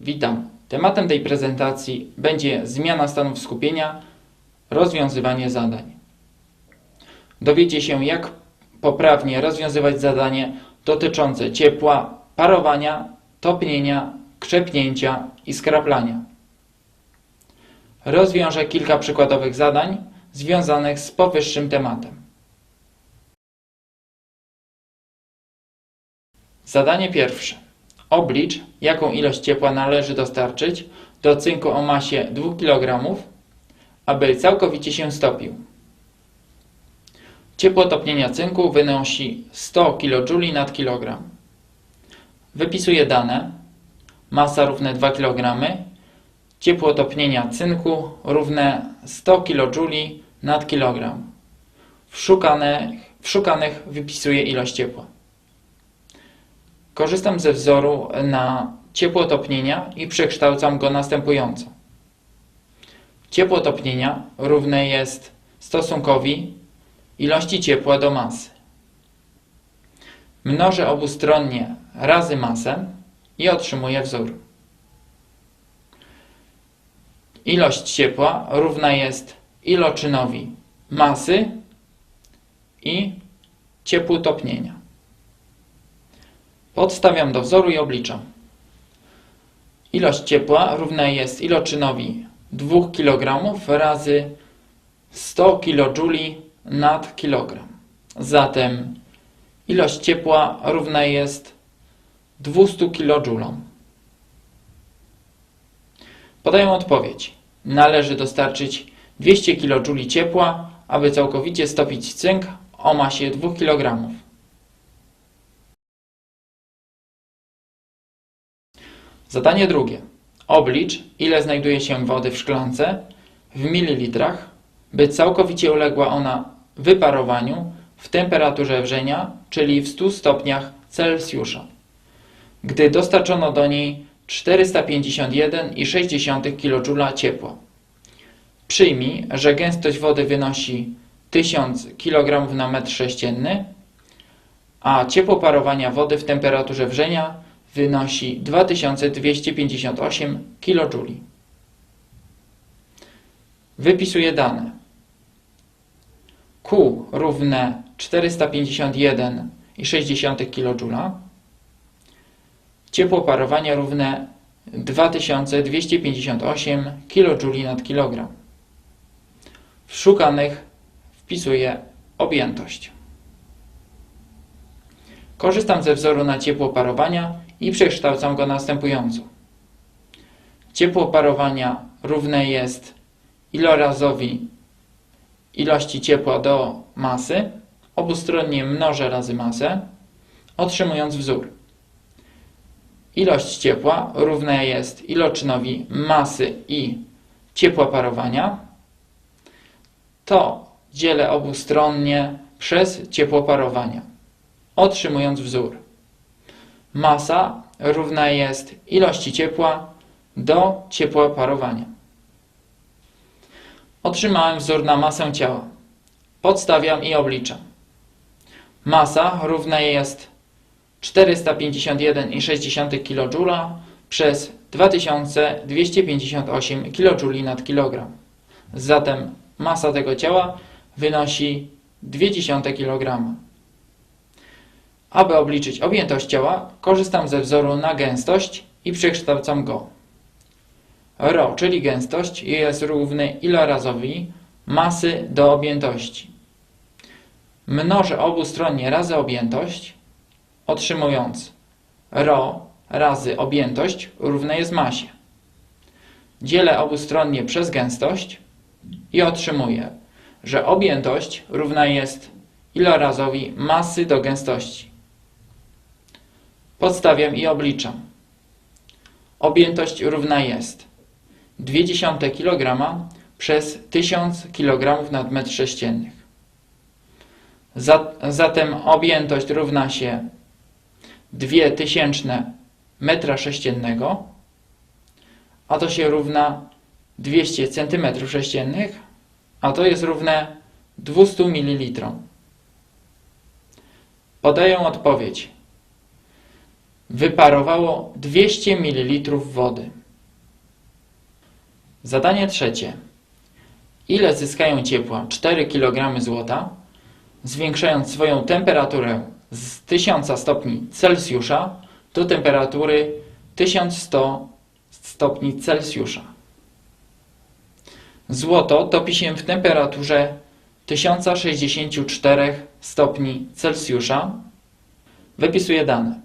Witam. Tematem tej prezentacji będzie zmiana stanów skupienia, rozwiązywanie zadań. Dowiecie się, jak poprawnie rozwiązywać zadanie dotyczące ciepła, parowania, topnienia, krzepnięcia i skraplania. Rozwiążę kilka przykładowych zadań związanych z powyższym tematem. Zadanie pierwsze. Oblicz, jaką ilość ciepła należy dostarczyć do cynku o masie 2 kg, aby całkowicie się stopił. Ciepło topnienia cynku wynosi 100 kJ na kilogram. Wypisuję dane. Masa równe 2 kg. Ciepło topnienia cynku równe 100 kJ na kilogram. W szukanych, w szukanych wypisuję ilość ciepła. Korzystam ze wzoru na ciepło topnienia i przekształcam go następująco. Ciepło topnienia równe jest stosunkowi ilości ciepła do masy. Mnożę obustronnie razy masę i otrzymuję wzór. Ilość ciepła równa jest iloczynowi masy i ciepłu topnienia. Podstawiam do wzoru i obliczam. Ilość ciepła równa jest iloczynowi 2 kg razy 100 kJ nad kilogram. Zatem ilość ciepła równa jest 200 kJ. Podaję odpowiedź. Należy dostarczyć 200 kJ ciepła, aby całkowicie stopić cynk o masie 2 kg. Zadanie drugie. Oblicz, ile znajduje się wody w szklance w mililitrach, by całkowicie uległa ona wyparowaniu w temperaturze wrzenia, czyli w 100 stopniach Celsjusza, gdy dostarczono do niej 451,6 kJ ciepła. Przyjmij, że gęstość wody wynosi 1000 kg na metr sześcienny, a ciepło parowania wody w temperaturze wrzenia wynosi 2258 kJ. Wypisuję dane. Q równe 451,6 kJ. Ciepło parowania równe 2258 kJ nad kilogram. W szukanych wpisuję objętość. Korzystam ze wzoru na ciepło parowania i przekształcam go następująco. Ciepło parowania równe jest ilorazowi ilości ciepła do masy, obustronnie mnożę razy masę, otrzymując wzór. Ilość ciepła równa jest iloczynowi masy i ciepła parowania. To dzielę obustronnie przez ciepło parowania, otrzymując wzór. Masa równa jest ilości ciepła do ciepła parowania. Otrzymałem wzór na masę ciała. Podstawiam i obliczam. Masa równa jest 451,6 kJ przez 2258 kJ nad kilogram. Zatem masa tego ciała wynosi 0,2 kg. Aby obliczyć objętość ciała, korzystam ze wzoru na gęstość i przekształcam go. Rho, czyli gęstość, jest równy ilorazowi masy do objętości. Mnożę obustronnie razy objętość, otrzymując Rho razy objętość równe jest masie. Dzielę obustronnie przez gęstość i otrzymuję, że objętość równa jest ilorazowi masy do gęstości. Podstawiam i obliczam. Objętość równa jest 0,2 kg przez 1000 kg na metr sześciennych. Zatem objętość równa się 2000 metra sześciennego, a to się równa 200 cm sześciennych, a to jest równe 200 ml. Podaję odpowiedź. Wyparowało 200 ml wody. Zadanie trzecie. Ile zyskają ciepła 4 kg złota, zwiększając swoją temperaturę z 1000 stopni Celsjusza do temperatury 1100 stopni Celsjusza. Złoto topi się w temperaturze 1064 stopni Celsjusza. Wypisuję dane.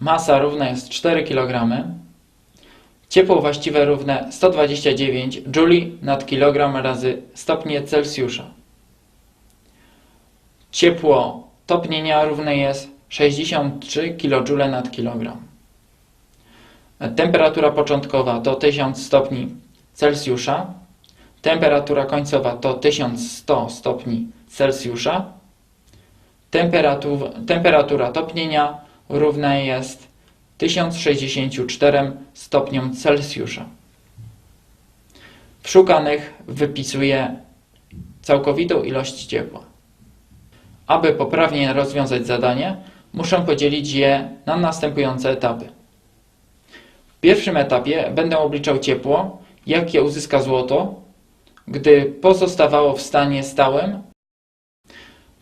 Masa równa jest 4 kg. Ciepło właściwe równe 129 Joule nad kilogram razy stopnie Celsjusza. Ciepło topnienia równe jest 63 kJ nad kilogram. Temperatura początkowa to 1000 stopni Celsjusza. Temperatura końcowa to 1100 stopni Celsjusza. Temperatura, temperatura topnienia równa jest 1064 stopniom Celsjusza. W szukanych wypisuję całkowitą ilość ciepła. Aby poprawnie rozwiązać zadanie, muszę podzielić je na następujące etapy. W pierwszym etapie będę obliczał ciepło, jakie uzyska złoto, gdy pozostawało w stanie stałym.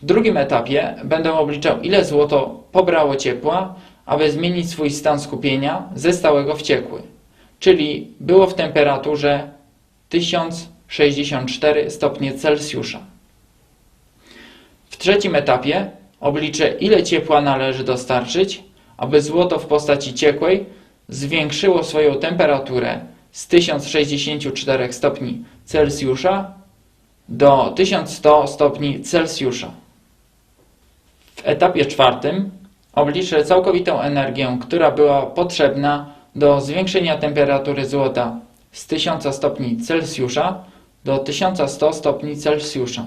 W drugim etapie będę obliczał, ile złoto pobrało ciepła, aby zmienić swój stan skupienia ze stałego w ciekły, czyli było w temperaturze 1064 stopnie Celsjusza. W trzecim etapie obliczę, ile ciepła należy dostarczyć, aby złoto w postaci ciekłej zwiększyło swoją temperaturę z 1064 stopni Celsjusza do 1100 stopni Celsjusza. W etapie czwartym obliczę całkowitą energię, która była potrzebna do zwiększenia temperatury złota z 1000 stopni Celsjusza do 1100 stopni Celsjusza,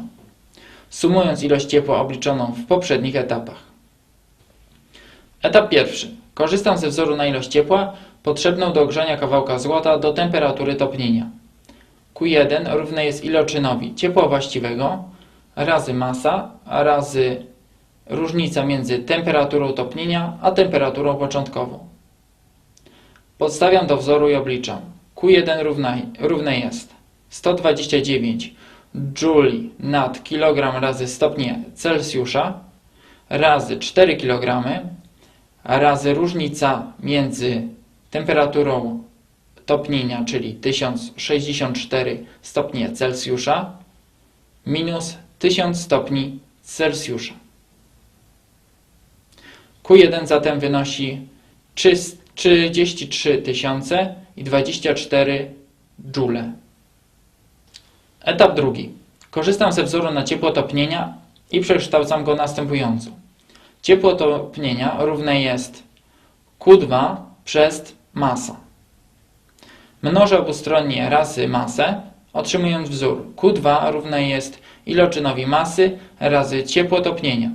sumując ilość ciepła obliczoną w poprzednich etapach. Etap pierwszy. Korzystam ze wzoru na ilość ciepła potrzebną do ogrzania kawałka złota do temperatury topnienia. Q1 równe jest iloczynowi ciepła właściwego razy masa razy różnica między temperaturą topnienia a temperaturą początkową. Podstawiam do wzoru i obliczam. Q1 równa, równe jest 129 Joule nad kilogram razy stopnie Celsjusza razy 4 kg razy różnica między temperaturą topnienia, czyli 1064 stopnie Celsjusza minus 1000 stopni Celsjusza. Q1 zatem wynosi 33 tysiące i 24 joule. Etap drugi. Korzystam ze wzoru na ciepło topnienia i przekształcam go następująco. Ciepło topnienia równe jest Q2 przez masa. Mnożę obustronnie razy masę, otrzymując wzór. Q2 równe jest iloczynowi masy razy ciepło topnienia.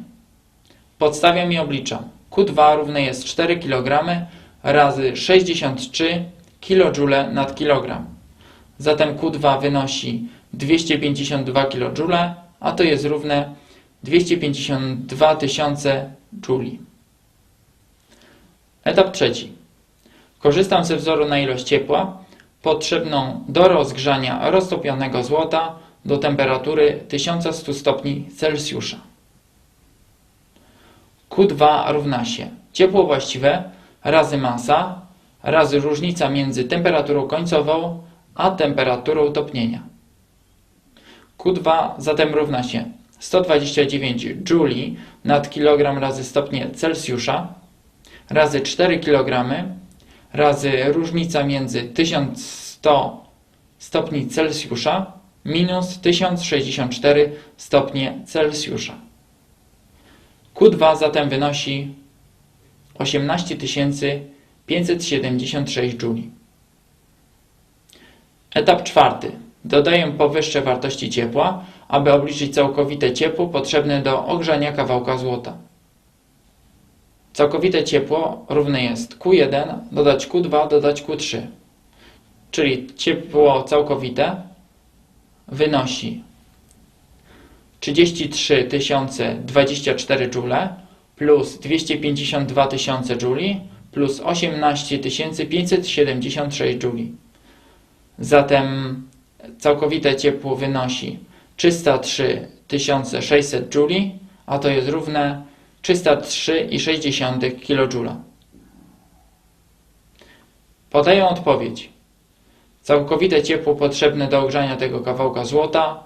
Podstawiam i obliczam. Q2 równe jest 4 kg razy 63 kJ nad kilogram. Zatem Q2 wynosi 252 kJ, a to jest równe 252 tysiące jouli. Etap trzeci. Korzystam ze wzoru na ilość ciepła potrzebną do rozgrzania roztopionego złota do temperatury 1100 stopni Celsjusza. Q2 równa się ciepło właściwe razy masa razy różnica między temperaturą końcową a temperaturą topnienia. Q2 zatem równa się 129 Joule nad kilogram razy stopnie Celsjusza razy 4 kg razy różnica między 1100 stopni Celsjusza minus 1064 stopnie Celsjusza. Q2 zatem wynosi 18 576 joule. Etap czwarty. Dodaję powyższe wartości ciepła, aby obliczyć całkowite ciepło potrzebne do ogrzania kawałka złota. Całkowite ciepło równe jest Q1 dodać Q2 dodać Q3. Czyli ciepło całkowite wynosi 33 024 joule plus 252 tysiące jouli plus 18 576 jouli. Zatem całkowite ciepło wynosi 303 600 jouli, a to jest równe 303,6 kJ. Podaję odpowiedź. Całkowite ciepło potrzebne do ogrzania tego kawałka złota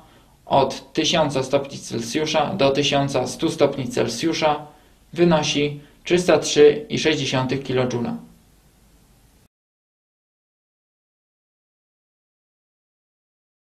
od 1000 stopni Celsjusza do 1100 stopni Celsjusza wynosi 303,6 kJ.